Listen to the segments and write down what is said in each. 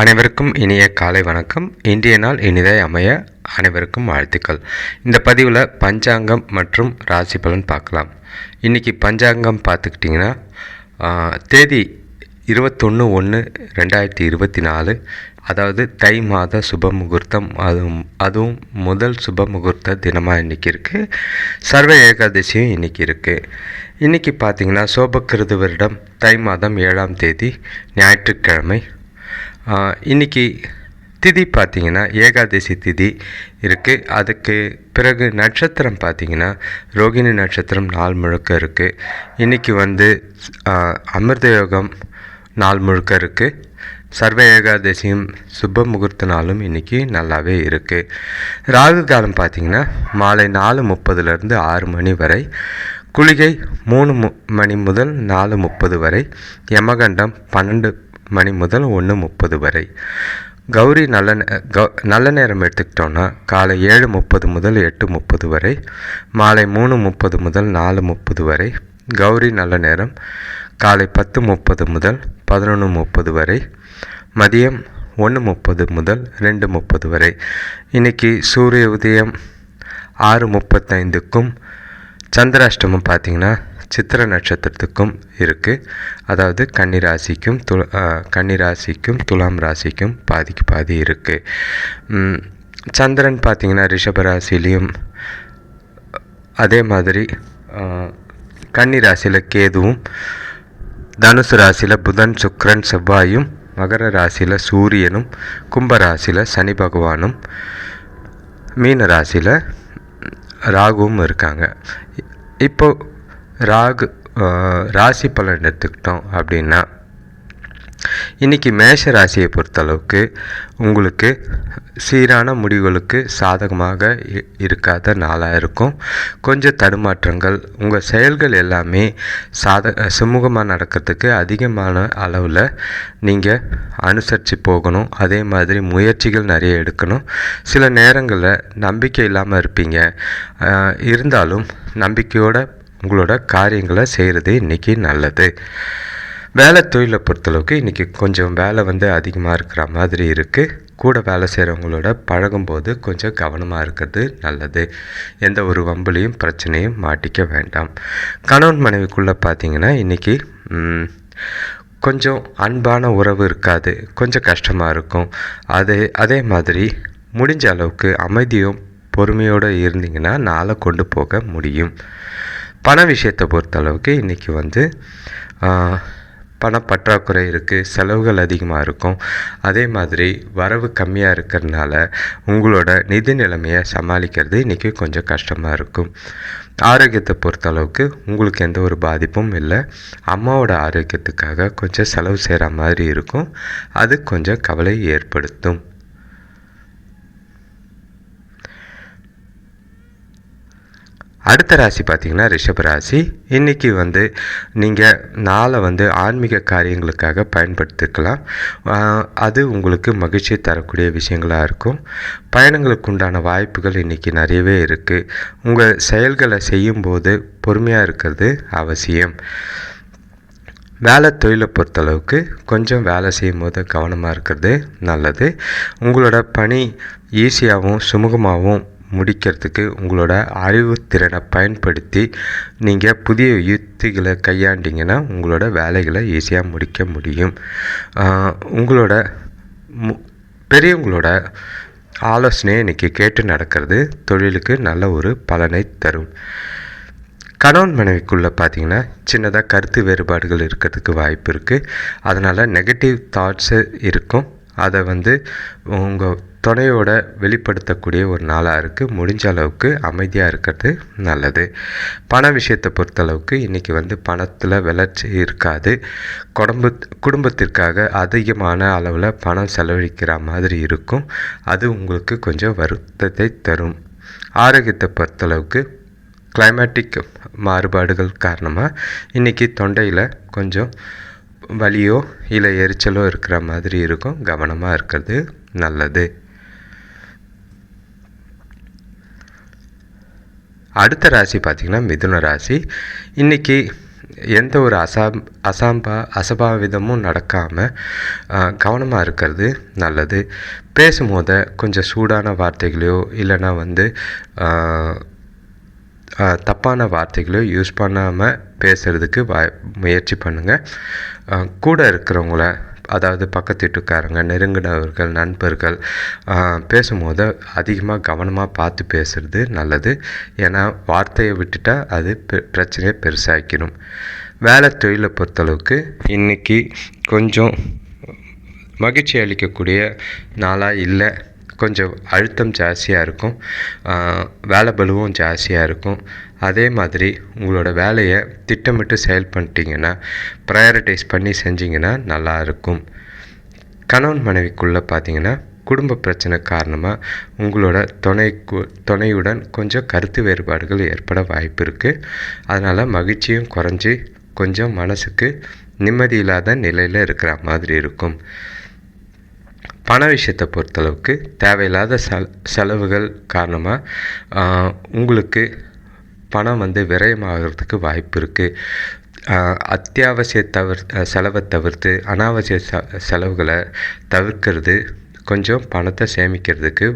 அனைவருக்கும் இனிய காலை வணக்கம். இன்றைய நாள் இனிதை அமைய அனைவருக்கும் வாழ்த்துக்கள். இந்த பதிவில் பஞ்சாங்கம் மற்றும் ராசி பலன் பார்க்கலாம். இன்றைக்கி பஞ்சாங்கம் பார்த்துக்கிட்டிங்கன்னா தேதி இருபத்தொன்று ஒன்று ரெண்டாயிரத்தி இருபத்தி நாலு. அதாவது தை மாத சுப முகூர்த்தம். அதுவும் அதுவும் முதல் சுப முகூர்த்த தினமாக இன்றைக்கி இருக்குது சர்வ ஏகாதசியும் இன்றைக்கி இருக்குது இன்றைக்கி பார்த்தீங்கன்னா சோபக்கிருது வருடம் தை மாதம் ஏழாம் தேதி. ஞாயிற்றுக்கிழமை. இன்றைக்கி இன்னைக்கு திதி பார்த்திங்கன்னா ஏகாதசி திதி இருக்குது அதுக்கு பிறகு நட்சத்திரம் பார்த்தீங்கன்னா ரோகிணி நட்சத்திரம் நாள் முழுக்க இருக்குது இன்றைக்கி வந்து அமிர்த யோகம் நாள் முழுக்க இருக்குது சர்வ ஏகாதசியும் சுப முகூர்த்த நாளும் இன்றைக்கி நல்லாவே இருக்குது ராகு காலம் பார்த்திங்கன்னா மாலை நாலு முப்பதுலேருந்து ஆறு மணி வரை குளிகை மூணு மு மணி முதல் நாலு முப்பது வரை யமகண்டம் பன்னெண்டு மணி முதல் ஒன்று முப்பது வரை. கௌரி நல்ல கௌ- நல்ல நேரம் எடுத்துக்கிட்டோன்னா காலை ஏழு முப்பது முதல் எட்டு முப்பது வரை மாலை மூணு முப்பது முதல் நாலு முப்பது வரை கௌரி நல்ல நேரம் காலை பத்து முப்பது முதல் பதினொன்று முப்பது வரை மதியம் ஒன்று முப்பது முதல் ரெண்டு முப்பது வரை. இன்னைக்கு சூரிய உதயம் ஆறு முப்பத்தைந்துக்கும் சந்திராஷ்டமம் பார்த்தீங்கன்னா சித்திர நட்சத்திரத்துக்கும் இருக்குது அதாவது கன்னி ராசிக்கும் து கன்னிராசிக்கும் துலாம் ராசிக்கும் பாதிக்கு பாதி இருக்குது சந்திரன் பார்த்தீங்கன்னா ரிஷபராசிலையும் அதே மாதிரி கன்னி ராசியில் கேதுவும் தனுசு ராசியில் புதன் சுக்ரன் செவ்வாயும் மகர ராசியில் சூரியனும் கும்ப ராசியில் சனி பகவானும் மீன ராசியில் ராகுவும் இருக்காங்க. இப்போது இப்போ ராகு ராசி பலன் எடுத்துக்கிட்டோம் அப்படின்னா இன்றைக்கி மேஷ ராசியை பொறுத்தளவுக்கு உங்களுக்கு சீரான முடிவுகளுக்கு சாதகமாக இ- இருக்காத நாளாக இருக்கும். கொஞ்சம் தடுமாற்றங்கள் உங்கள் செயல்கள் எல்லாமே சாத சுமூகமாக நடக்கிறதுக்கு அதிகமான அளவில் நீங்கள் அனுசரித்து போகணும். அதே மாதிரி முயற்சிகள் நிறைய எடுக்கணும். சில நேரங்களில் நம்பிக்கை இல்லாமல் இருப்பீங்க. இருந்தாலும் நம்பிக்கையோட உங்களோட காரியங்களை செய்கிறது இன்றைக்கி நல்லது. வேலை தொழிலை பொறுத்தளவுக்கு இன்றைக்கி கொஞ்சம் வேலை வந்து அதிகமாக இருக்கிற மாதிரி இருக்குது கூட வேலை செய்கிறவங்களோட பழகும்போது கொஞ்சம் கவனமாக இருக்கிறது நல்லது. எந்த ஒரு வம்புலையும் பிரச்சனையும் மாட்டிக்க வேண்டாம். கணவன் மனைவிக்குள்ளே பார்த்தீங்கன்னா இன்றைக்கி கொஞ்சம் அன்பான உறவு இருக்காது. கொஞ்சம் கஷ்டமாக இருக்கும். அதே அதே மாதிரி முடிஞ்ச அளவுக்கு அமைதியும் பொறுமையோடு இருந்தீங்கன்னா நாளை கொண்டு போக முடியும். பண விஷயத்தை பொறுத்தளவுக்கு இன்றைக்கி வந்து பணப்பற்றாக்குறை இருக்குது செலவுகள் அதிகமாக இருக்கும். அதே மாதிரி வரவு கம்மியாக இருக்கிறதுனால உங்களோட நிதி நிலைமையை சமாளிக்கிறது இன்றைக்கி கொஞ்சம் கஷ்டமாக இருக்கும். ஆரோக்கியத்தை பொறுத்தளவுக்கு உங்களுக்கு எந்த ஒரு பாதிப்பும் இல்லை. அம்மாவோட ஆரோக்கியத்துக்காக கொஞ்சம் செலவு செய்கிற மாதிரி இருக்கும். அது கொஞ்சம் கவலை ஏற்படுத்தும். அடுத்த ராசி பார்த்தீங்கன்னா ரிஷப ராசி. இன்றைக்கி வந்து நீங்கள் நாளை வந்து ஆன்மீக காரியங்களுக்காக பயன்படுத்திக்கலாம். அது உங்களுக்கு மகிழ்ச்சி தரக்கூடிய விஷயங்களாக இருக்கும். பயணங்களுக்கு உண்டான வாய்ப்புகள் இன்றைக்கி நிறையவே இருக்குது உங்கள் செயல்களை செய்யும்போது பொறுமையாக இருக்கிறது அவசியம். வேலை தொழிலை பொறுத்தளவுக்கு கொஞ்சம் வேலை செய்யும் போது கவனமாக இருக்கிறது நல்லது. உங்களோட பணி ஈஸியாகவும் சுமூகமாகவும் முடிக்கிறதுக்கு உங்களோட அறிவுத்திறனை பயன்படுத்தி நீங்கள் புதிய யுத்திகளை கையாண்டிங்கன்னா உங்களோட வேலைகளை ஈஸியாக முடிக்க முடியும். உங்களோட மு பெரியவங்களோட ஆலோசனையை இன்றைக்கி கேட்டு நடக்கிறது தொழிலுக்கு நல்ல ஒரு பலனை தரும். கணவன் மனைவிக்குள்ளே பார்த்தீங்கன்னா சின்னதாக கருத்து வேறுபாடுகள் இருக்கிறதுக்கு வாய்ப்பு இருக்குது அதனால் நெகட்டிவ் தாட்ஸு இருக்கும். அதை வந்து உங்கள் துணையோட வெளிப்படுத்தக்கூடிய ஒரு நாளாக இருக்குது முடிஞ்ச அளவுக்கு அமைதியாக இருக்கிறது நல்லது. பண விஷயத்தை பொறுத்தளவுக்கு இன்றைக்கி வந்து பணத்தில் வளர்ச்சி இருக்காது. குடும்ப குடும்பத்திற்காக அதிகமான அளவில் பணம் செலவழிக்கிற மாதிரி இருக்கும். அது உங்களுக்கு கொஞ்சம் வருத்தத்தை தரும். ஆரோக்கியத்தை பொறுத்தளவுக்கு கிளைமேட்டிக் மாறுபாடுகள் காரணமாக இன்றைக்கி தொண்டையில் கொஞ்சம் வலியோ இல்லை எரிச்சலோ இருக்கிற மாதிரி இருக்கும். கவனமாக இருக்கிறது நல்லது. அடுத்த ராசி பார்த்திங்கன்னா மிதுன ராசி. இன்றைக்கி எந்த ஒரு அசாம் அசாம்பா அசம்பாவிதமும் நடக்காமல் கவனமாக இருக்கிறது நல்லது. பேசும்போது கொஞ்சம் சூடான வார்த்தைகளையோ இல்லைன்னா வந்து தப்பான வார்த்தைகளோ யூஸ் பண்ணாமல் பேசுகிறதுக்கு வாய் முயற்சி பண்ணுங்கள் கூட இருக்கிறவங்கள அதாவது பக்கத்து வீட்டுக்காரங்க நெருங்கினவர்கள் நண்பர்கள் பேசும்போது அதிகமாக கவனமாக பார்த்து பேசுகிறது நல்லது. ஏன்னா வார்த்தையை விட்டுட்டால் அது பிரச்சனையை பெருசாக்கிடும். வேலை தொழிலை பொறுத்தளவுக்கு இன்றைக்கி கொஞ்சம் மகிழ்ச்சி அளிக்கக்கூடிய நாளாக இல்லை. கொஞ்சம் அழுத்தம் ஜாஸ்தியாக இருக்கும். வேலை பலுவும் ஜாஸ்தியாக இருக்கும். அதே மாதிரி உங்களோட வேலையை திட்டமிட்டு செயல் பண்ணிட்டீங்கன்னா ப்ரையாரிட்டைஸ் பண்ணி செஞ்சிங்கன்னா நல்லா இருக்கும். கணவன் மனைவிக்குள்ளே பார்த்தீங்கன்னா குடும்ப பிரச்சனை காரணமாக உங்களோட துணை துணையுடன் கொஞ்சம் கருத்து வேறுபாடுகள் ஏற்பட வாய்ப்பு இருக்குது அதனால் மகிழ்ச்சியும் குறைஞ்சி கொஞ்சம் மனசுக்கு நிம்மதி இல்லாத நிலையில் இருக்கிற மாதிரி இருக்கும். பண விஷயத்தை பொறுத்தளவுக்கு தேவையில்லாத செல செலவுகள் காரணமாக உங்களுக்கு பணம் வந்து விரயமாகிறதுக்கு வாய்ப்பு இருக்குது அத்தியாவசிய தவிர செலவை தவிர்த்து அனாவசிய ச செலவுகளை தவிர்க்கிறது கொஞ்சம் பணத்தை சேமிக்கிறதுக்கு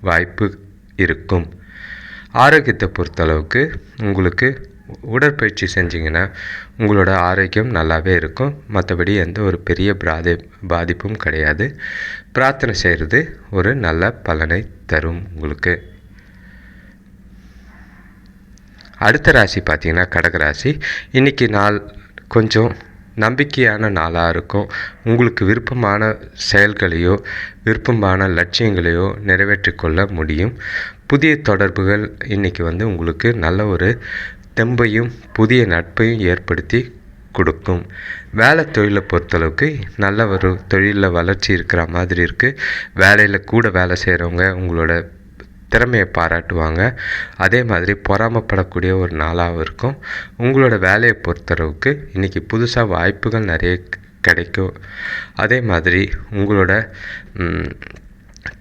வாய்ப்பு இருக்கும். ஆரோக்கியத்தை பொறுத்தளவுக்கு உங்களுக்கு உடற்பயிற்சி செஞ்சிங்கன்னா உங்களோட ஆரோக்கியம் நல்லாவே இருக்கும். மற்றபடி எந்த ஒரு பெரிய பிராதி பாதிப்பும் கிடையாது. பிரார்த்தனை செய்கிறது ஒரு நல்ல பலனை தரும் உங்களுக்கு. அடுத்த ராசி பார்த்திங்கன்னா கடகராசி இன்றைக்கி நாள் கொஞ்சம் நம்பிக்கையான நாளாக இருக்கும். உங்களுக்கு விருப்பமான செயல்களையோ விருப்பமான லட்சியங்களையோ நிறைவேற்றிக்கொள்ள முடியும். புதிய தொடர்புகள் இன்றைக்கி வந்து உங்களுக்கு நல்ல ஒரு தெம்பையும் புதிய நட்பையும் ஏற்படுத்தி கொடுக்கும். வேலை தொழிலை பொறுத்தளவுக்கு நல்ல ஒரு தொழிலில் வளர்ச்சி இருக்கிற மாதிரி இருக்குது வேலையில் கூட வேலை செய்கிறவங்க உங்களோட திறமையை பாராட்டுவாங்க. அதே மாதிரி பொறாமப்படக்கூடிய ஒரு நாளாகவும் இருக்கும். உங்களோட வேலையை பொறுத்தளவுக்கு இன்றைக்கி புதுசாக வாய்ப்புகள் நிறைய கிடைக்கும். அதே மாதிரி உங்களோட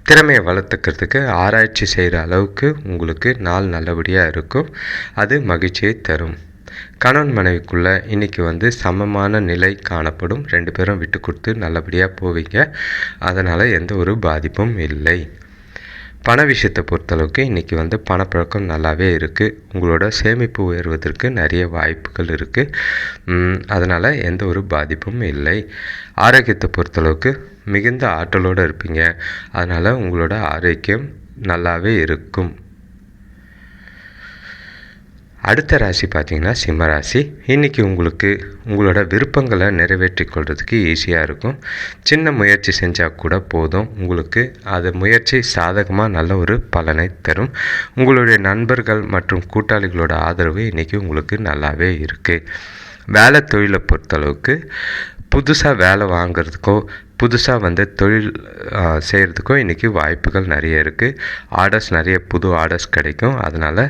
திறமையை வளர்த்துக்கிறதுக்கு ஆராய்ச்சி செய்கிற அளவுக்கு உங்களுக்கு நாள் நல்லபடியாக இருக்கும். அது மகிழ்ச்சியை தரும். கணவன் மனைவிக்குள்ளே இன்றைக்கி வந்து சமமான நிலை காணப்படும். ரெண்டு பேரும் விட்டு கொடுத்து நல்லபடியாக போவீங்க. அதனால் எந்த ஒரு பாதிப்பும் இல்லை. பண விஷயத்தை பொறுத்தளவுக்கு இன்றைக்கி வந்து பணப்பழக்கம் நல்லாவே இருக்குது உங்களோட சேமிப்பு உயர்வதற்கு நிறைய வாய்ப்புகள் இருக்குது அதனால் எந்த ஒரு பாதிப்பும் இல்லை. ஆரோக்கியத்தை பொறுத்தளவுக்கு மிகுந்த ஆற்றலோடு இருப்பீங்க. அதனால் உங்களோட ஆரோக்கியம் நல்லாவே இருக்கும். அடுத்த ராசி பார்த்திங்கன்னா சிம்ம ராசி. இன்றைக்கி உங்களுக்கு உங்களோட விருப்பங்களை நிறைவேற்றி கொள்கிறதுக்கு ஈஸியாக இருக்கும். சின்ன முயற்சி செஞ்சால் கூட போதும். உங்களுக்கு அது முயற்சி சாதகமாக நல்ல ஒரு பலனை தரும். உங்களுடைய நண்பர்கள் மற்றும் கூட்டாளிகளோட ஆதரவு இன்றைக்கி உங்களுக்கு நல்லாவே இருக்குது வேலை தொழிலை பொறுத்தளவுக்கு புதுசாக வேலை வாங்கிறதுக்கோ புதுசாக வந்து தொழில் செய்கிறதுக்கும் இன்றைக்கி வாய்ப்புகள் நிறைய இருக்குது ஆர்டர்ஸ் நிறைய புது ஆர்டர்ஸ் கிடைக்கும். அதனால்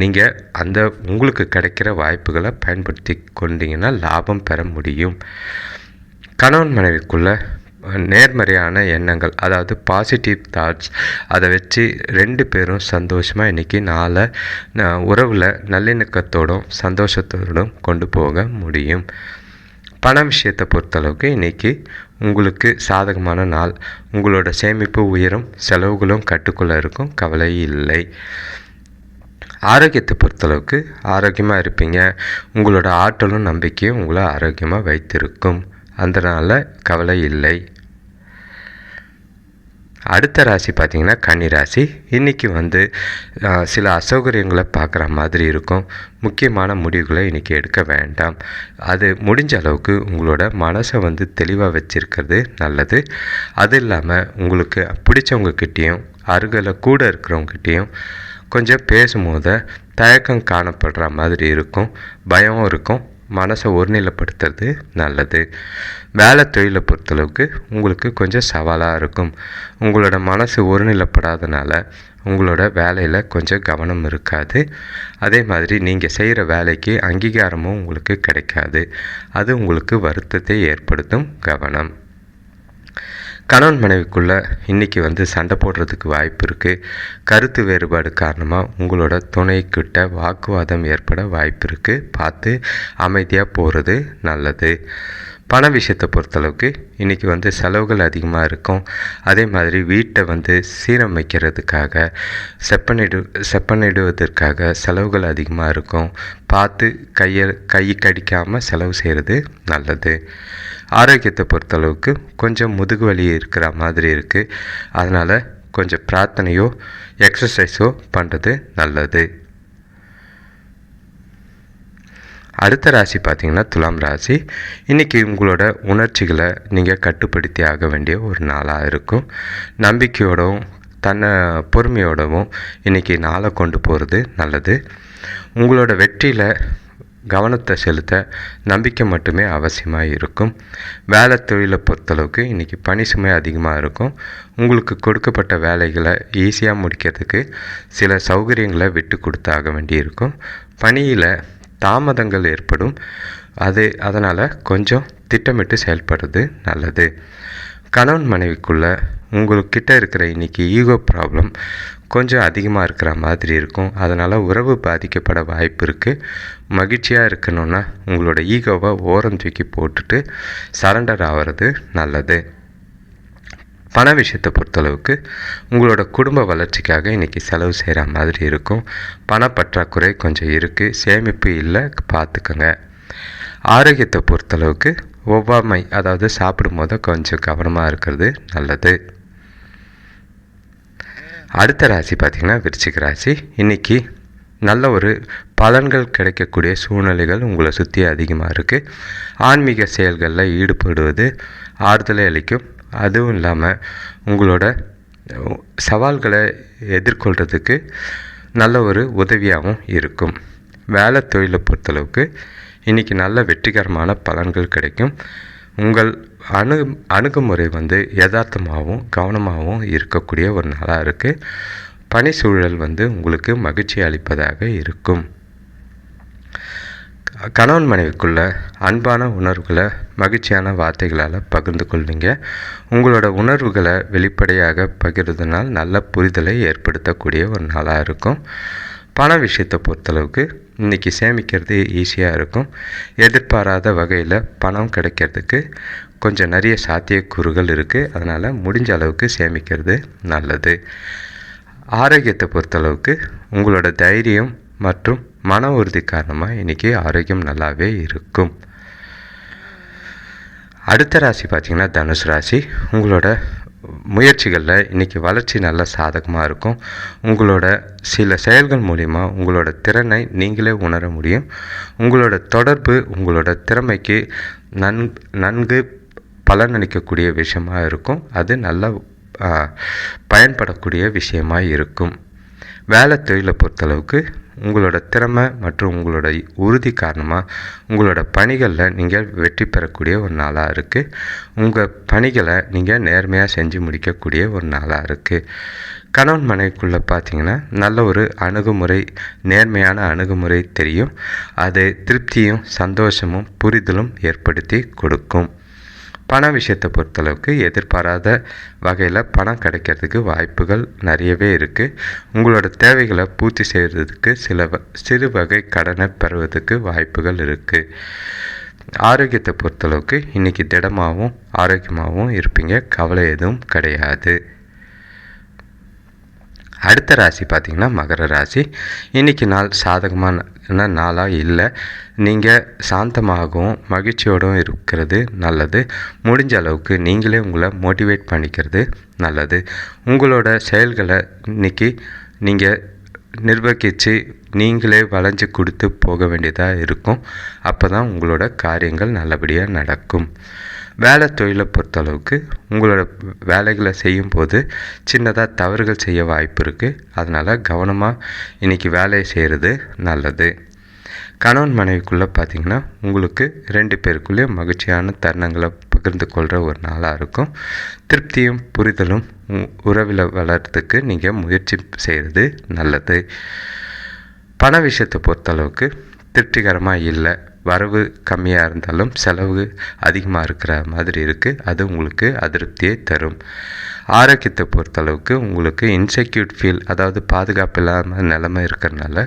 நீங்கள் அந்த உங்களுக்கு கிடைக்கிற வாய்ப்புகளை பயன்படுத்தி கொண்டீங்கன்னா லாபம் பெற முடியும். கணவன் மனைவிக்குள்ளே நேர்மறையான எண்ணங்கள் அதாவது பாசிட்டிவ் தாட்ஸ் அதை வச்சு ரெண்டு பேரும் சந்தோஷமாக இன்றைக்கி நாளை உறவில் நல்லிணக்கத்தோடும் சந்தோஷத்தோடும் கொண்டு போக முடியும். பண விஷயத்தை பொறுத்தளவுக்கு இன்றைக்கி உங்களுக்கு சாதகமான நாள். உங்களோட சேமிப்பு உயரும் செலவுகளும் கட்டுக்குள்ளே இருக்கும். கவலை இல்லை. ஆரோக்கியத்தை பொறுத்தளவுக்கு ஆரோக்கியமாக இருப்பீங்க. உங்களோட ஆற்றலும் நம்பிக்கையும் உங்களை ஆரோக்கியமாக வைத்திருக்கும். அதனால் கவலை இல்லை. அடுத்த ராசி பார்த்திங்கன்னா கன்னி ராசி. இன்றைக்கி வந்து சில அசௌகரியங்களை பார்க்குற மாதிரி இருக்கும். முக்கியமான முடிவுகளை இன்றைக்கி எடுக்க வேண்டாம். அது முடிஞ்ச அளவுக்கு உங்களோட மனசை வந்து தெளிவாக வச்சுருக்கிறது நல்லது. அது இல்லாமல் உங்களுக்கு பிடிச்சவங்கக்கிட்டேயும் அருகில் கூட இருக்கிறவங்ககிட்டேயும் கொஞ்சம் பேசும்போது தயக்கம் காணப்படுற மாதிரி இருக்கும். பயம் இருக்கும். மனசை ஒருநிலைப்படுத்துறது நல்லது. வேலை தொழிலை பொறுத்தளவுக்கு உங்களுக்கு கொஞ்சம் சவாலாக இருக்கும். உங்களோட மனசு ஒருநிலைப்படாதனால உங்களோட வேலையில் கொஞ்சம் கவனம் இருக்காது. அதே மாதிரி நீங்கள் செய்கிற வேலைக்கு அங்கீகாரமும் உங்களுக்கு கிடைக்காது. அது உங்களுக்கு வருத்தத்தை ஏற்படுத்தும் கவனம். கணவன் மனைவிக்குள்ளே இன்றைக்கி வந்து சண்டை போடுறதுக்கு வாய்ப்பு இருக்குது கருத்து வேறுபாடு காரணமாக உங்களோட துணைக்கிட்ட வாக்குவாதம் ஏற்பட வாய்ப்பு இருக்குது பார்த்து அமைதியாக போகிறது நல்லது. பண விஷயத்தை பொறுத்தளவுக்கு இன்றைக்கி வந்து செலவுகள் அதிகமாக இருக்கும். அதே மாதிரி வீட்டை வந்து சீரமைக்கிறதுக்காக செப்பனிடு செப்பனிடுவதற்காக செலவுகள் அதிகமாக இருக்கும். பார்த்து கையை கை கடிக்காமல் செலவு செய்கிறது நல்லது. ஆரோக்கியத்தை பொறுத்தளவுக்கு கொஞ்சம் முதுகு வலி இருக்கிற மாதிரி இருக்குது அதனால் கொஞ்சம் பிரார்த்தனையோ எக்ஸசைஸோ பண்ணுறது நல்லது. அடுத்த ராசி பார்த்திங்கன்னா துலாம் ராசி. இன்றைக்கி உங்களோட உணர்ச்சிகளை நீங்கள் கட்டுப்படுத்தி ஆக வேண்டிய ஒரு நாளாக இருக்கும். நம்பிக்கையோடவும் தன்னை பொறுமையோடவும் இன்றைக்கி நாளை கொண்டு போகிறது நல்லது. உங்களோட வெற்றியில் கவனத்தை செலுத்த நம்பிக்கை மட்டுமே அவசியமாக இருக்கும். வேலை தொழிலை பொறுத்தளவுக்கு இன்றைக்கி பணி சுமை அதிகமாக இருக்கும். உங்களுக்கு கொடுக்கப்பட்ட வேலைகளை ஈஸியாக முடிக்கிறதுக்கு சில சௌகரியங்களை விட்டு கொடுத்தாக வேண்டியிருக்கும். பணியில் தாமதங்கள் ஏற்படும். அது அதனால் கொஞ்சம் திட்டமிட்டு செயல்படுறது நல்லது. கணவன் மனைவிக்குள்ளே உங்கள்கிட்ட இருக்கிற இன்றைக்கி ஈகோ ப்ராப்ளம் கொஞ்சம் அதிகமாக இருக்கிற மாதிரி இருக்கும். அதனால் உறவு பாதிக்கப்பட வாய்ப்பு இருக்குது மகிழ்ச்சியாக இருக்கணுன்னா உங்களோட ஈகோவை ஓரம் தூக்கி போட்டுட்டு சரண்டர் ஆகிறது நல்லது. பண விஷயத்தை பொறுத்தளவுக்கு உங்களோட குடும்ப வளர்ச்சிக்காக இன்றைக்கி செலவு செய்கிற மாதிரி இருக்கும். பணப்பற்றாக்குறை கொஞ்சம் இருக்குது சேமிப்பு இல்லை பார்த்துக்கோங்க ஆரோக்கியத்தை பொறுத்தளவுக்கு ஒவ்வாமை அதாவது சாப்பிடும்போது கொஞ்சம் கவனமாக இருக்கிறது நல்லது. அடுத்த ராசி பார்த்திங்கன்னா விருச்சிக ராசி. இன்றைக்கி நல்ல ஒரு பலன்கள் கிடைக்கக்கூடிய சூழ்நிலைகள் உங்களை சுற்றி அதிகமாக இருக்குது ஆன்மீக செயல்களில் ஈடுபடுவது ஆறுதலை அளிக்கும். அதுவும் இல்லாமல் உங்களோட சவால்களை எதிர்கொள்கிறதுக்கு நல்ல ஒரு உதவியாகவும் இருக்கும். வேலை தொழிலை பொறுத்தளவுக்கு இன்றைக்கி நல்ல வெற்றிகரமான பலன்கள் கிடைக்கும். உங்கள் அணு அணுகுமுறை வந்து யதார்த்தமாகவும் கவனமாகவும் இருக்கக்கூடிய ஒரு நாளாக இருக்குது பணி சூழல் வந்து உங்களுக்கு மகிழ்ச்சி அளிப்பதாக இருக்கும். கணவன் மனைவிக்குள்ள அன்பான உணர்வுகளை மகிழ்ச்சியான வார்த்தைகளால் பகிர்ந்து கொள்வீங்க. உங்களோட உணர்வுகளை வெளிப்படையாக பகிர்றதுனால் நல்ல புரிதலை ஏற்படுத்தக்கூடிய ஒரு நாளாக இருக்கும். பண விஷயத்தை பொறுத்தளவுக்கு இன்றைக்கி சேமிக்கிறது ஈஸியாக இருக்கும். எதிர்பாராத வகையில் பணம் கிடைக்கிறதுக்கு கொஞ்சம் நிறைய சாத்தியக்கூறுகள் இருக்குது அதனால் முடிஞ்ச அளவுக்கு சேமிக்கிறது நல்லது. ஆரோக்கியத்தை பொறுத்தளவுக்கு உங்களோட தைரியம் மற்றும் மன உறுதி காரணமாக இன்றைக்கி ஆரோக்கியம் நல்லாவே இருக்கும். அடுத்த ராசி பார்த்திங்கன்னா தனுசு ராசி. உங்களோட முயற்சிகளில் இன்றைக்கி வளர்ச்சி நல்ல சாதகமாக இருக்கும். உங்களோட சில செயல்கள் மூலிமா உங்களோட திறனை நீங்களே உணர முடியும். உங்களோட தொடர்பு உங்களோட திறமைக்கு நன் நன்கு பலனளிக்கக்கூடிய விஷயமாக இருக்கும். அது நல்ல பயன்படக்கூடிய விஷயமாக இருக்கும். வேலை தொழிலை பொறுத்தளவுக்கு உங்களோட திறமை மற்றும் உங்களோட உறுதி காரணமாக உங்களோட பணிகளில் நீங்கள் வெற்றி பெறக்கூடிய ஒரு நாளாக இருக்குது உங்கள் பணிகளை நீங்கள் நேர்மையாக செஞ்சு முடிக்கக்கூடிய ஒரு நாளாக இருக்குது கணவன் மனைவிக்குள்ளே பார்த்தீங்கன்னா நல்ல ஒரு அணுகுமுறை நேர்மையான அணுகுமுறை தெரியும். அது திருப்தியும் சந்தோஷமும் புரிதலும் ஏற்படுத்தி கொடுக்கும். பண விஷயத்தை பொறுத்தளவுக்கு எதிர்பாராத வகையில் பணம் கிடைக்கிறதுக்கு வாய்ப்புகள் நிறையவே இருக்குது உங்களோட தேவைகளை பூர்த்தி செய்கிறதுக்கு சில சிறு வகை கடனை பெறுவதற்கு வாய்ப்புகள் இருக்குது ஆரோக்கியத்தை பொறுத்தளவுக்கு இன்றைக்கி திடமாகவும் ஆரோக்கியமாகவும் இருப்பீங்க. கவலை எதுவும் கிடையாது. அடுத்த ராசி பார்த்திங்கன்னா மகர ராசி. இன்றைக்கி நாள் சாதகமான நாளாக இல்லை. நீங்கள் சாந்தமாகவும் மகிழ்ச்சியோடும் இருக்கிறது நல்லது. முடிஞ்ச அளவுக்கு நீங்களே உங்களை மோட்டிவேட் பண்ணிக்கிறது நல்லது. உங்களோட செயல்களை இன்றைக்கி நீங்கள் நிர்வகித்து நீங்களே வளைஞ்சு கொடுத்து போக வேண்டியதாக இருக்கும். அப்போ தான் உங்களோட காரியங்கள் நல்லபடியாக நடக்கும். வேலை தொழிலை பொறுத்தளவுக்கு உங்களோட வேலைகளை செய்யும்போது சின்னதாக தவறுகள் செய்ய வாய்ப்பு இருக்குது அதனால் கவனமாக இன்றைக்கி வேலையை செய்கிறது நல்லது. கணவன் மனைவிக்குள்ளே பார்த்திங்கன்னா உங்களுக்கு ரெண்டு பேருக்குள்ளேயும் மகிழ்ச்சியான தருணங்களை பகிர்ந்து கொள்கிற ஒரு நாளாக இருக்கும். திருப்தியும் புரிதலும் உறவில் வளர்கிறதுக்கு நீங்கள் முயற்சி செய்கிறது நல்லது. பண விஷயத்தை பொறுத்தளவுக்கு திருப்திகரமாக இல்லை. வரவு கம்மியாக இருந்தாலும் செலவு அதிகமாக இருக்கிற மாதிரி இருக்குது அது உங்களுக்கு அதிருப்தியை தரும். ஆரோக்கியத்தை பொறுத்தளவுக்கு உங்களுக்கு இன்செக்யூர்ட் ஃபீல் அதாவது பாதுகாப்பு இல்லாமல் நிலைமை இருக்கிறனால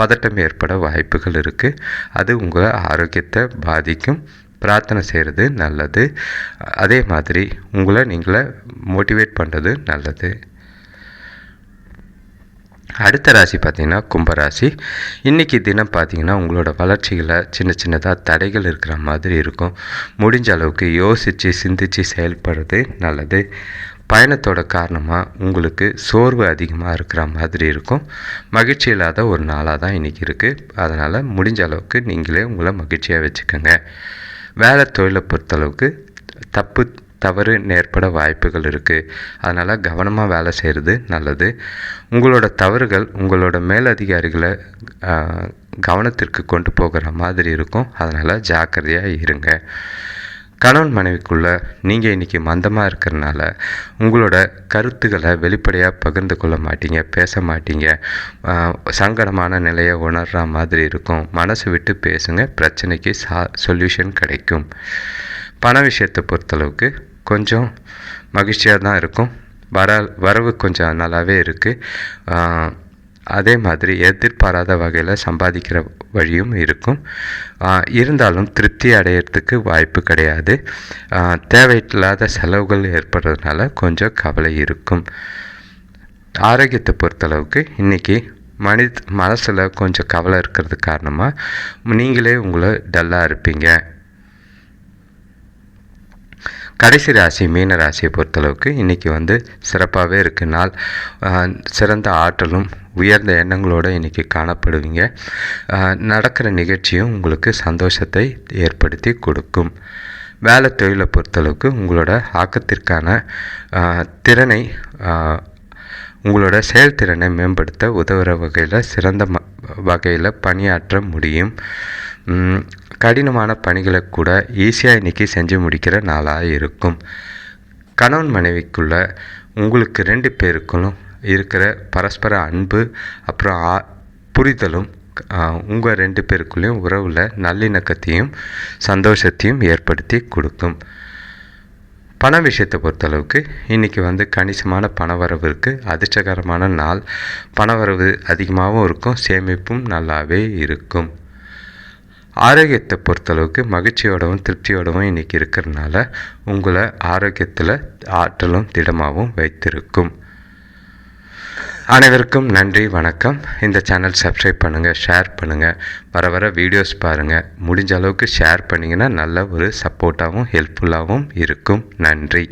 பதட்டம் ஏற்பட வாய்ப்புகள் இருக்குது அது உங்கள் ஆரோக்கியத்தை பாதிக்கும். பிரார்த்தனை செய்கிறது நல்லது. அதே மாதிரி உங்களை நீங்களே மோட்டிவேட் பண்ணுறது நல்லது. அடுத்த ராசி பார்த்திங்கன்னா கும்பராசி. இன்றைக்கி தினம் பார்த்திங்கன்னா உங்களோட வளர்ச்சிகளை சின்ன சின்னதாக தடைகள் இருக்கிற மாதிரி இருக்கும். முடிஞ்ச அளவுக்கு யோசித்து சிந்தித்து செயல்படுறது நல்லது. பயணத்தோட காரணமாக உங்களுக்கு சோர்வு அதிகமாக இருக்கிற மாதிரி இருக்கும். மகிழ்ச்சி இல்லாத ஒரு நாளாக தான் இன்றைக்கி இருக்குது அதனால் முடிஞ்ச அளவுக்கு நீங்களே உங்களை மகிழ்ச்சியாக வச்சுக்கோங்க. வேலை தொழிலை பொறுத்தளவுக்கு தப்பு தவறு நேர்பட வாய்ப்புகள் இருக்குது அதனால் கவனமாக வேலை செய்கிறது நல்லது. உங்களோட தவறுகள் உங்களோட மேலதிகாரிகளை கவனத்திற்கு கொண்டு போகிற மாதிரி இருக்கும். அதனால் ஜாக்கிரதையாக இருங்க. கணவன் மனைவிக்குள்ளே நீங்கள் இன்றைக்கி மந்தமாக இருக்கிறனால உங்களோட கருத்துக்களை வெளிப்படையாக பகிர்ந்து கொள்ள மாட்டீங்க பேச மாட்டீங்க. சங்கடமான நிலையை உணர்கிற மாதிரி இருக்கும். மனசு விட்டு பேசுங்க. பிரச்சனைக்கு சா சொல்யூஷன் கிடைக்கும். பண விஷயத்தை பொறுத்தளவுக்கு கொஞ்சம் மகிழ்ச்சியாக தான் இருக்கும். வர வரவு கொஞ்சம் நல்லாவே இருக்குது அதே மாதிரி எதிர்பாராத வகையில் சம்பாதிக்கிற வழியும் இருக்கும். இருந்தாலும் திருப்தி அடையிறதுக்கு வாய்ப்பு கிடையாது. தேவையில்லாத செலவுகள் ஏற்படுறதுனால கொஞ்சம் கவலை இருக்கும். ஆரோக்கியத்தை பொறுத்தளவுக்கு இன்றைக்கி மனித மனசில் கொஞ்சம் கவலை இருக்கிறது காரணமாக நீங்களே உங்களை டல்லாக இருப்பீங்க. கடைசி ராசி மீன ராசியை பொறுத்தளவுக்கு இன்றைக்கி வந்து சிறப்பாகவே இருக்கு. நாள் சிறந்த ஆற்றலும் உயர்ந்த எண்ணங்களோடு இன்றைக்கி காணப்படுவீங்க. நடக்கிற நிகழ்ச்சியும் உங்களுக்கு சந்தோஷத்தை ஏற்படுத்தி கொடுக்கும். வேலை தொழிலை பொறுத்தளவுக்கு உங்களோட ஆக்கத்திற்கான திறனை உங்களோட செயல்திறனை மேம்படுத்த உதவுகிற வகையில் சிறந்த ம வகையில் பணியாற்ற முடியும். கடினமான பணிகளை கூட ஈஸியாக இன்றைக்கி செஞ்சு முடிக்கிற நாளாக இருக்கும். கணவன் மனைவிக்குள்ள உங்களுக்கு ரெண்டு பேருக்குள்ளும் இருக்கிற பரஸ்பர அன்பு அப்புறம் புரிதலும் உங்கள் ரெண்டு பேருக்குள்ளேயும் உறவில் நல்லிணக்கத்தையும் சந்தோஷத்தையும் ஏற்படுத்தி கொடுக்கும். பண விஷயத்தை பொறுத்தளவுக்கு இன்றைக்கி வந்து கணிசமான பணவரவு இருக்குது அதிர்ஷ்டகரமான நாள். பணவரவு அதிகமாகவும் இருக்கும். சேமிப்பும் நல்லாவே இருக்கும். ஆரோக்கியத்தை பொறுத்தளவுக்கு மகிழ்ச்சியோடவும் திருப்தியோடவும் இன்றைக்கி இருக்கிறதுனால உங்களை ஆரோக்கியத்தில் ஆற்றலும் திடமாகவும் வைத்திருக்கும். அனைவருக்கும் நன்றி வணக்கம். இந்த சேனல் சப்ஸ்கிரைப் பண்ணுங்கள் ஷேர் பண்ணுங்கள் வர வர வீடியோஸ் பாருங்கள் முடிஞ்ச அளவுக்கு ஷேர் பண்ணிங்கன்னா நல்ல ஒரு சப்போர்ட்டாகவும் ஹெல்ப்ஃபுல்லாகவும் இருக்கும். நன்றி.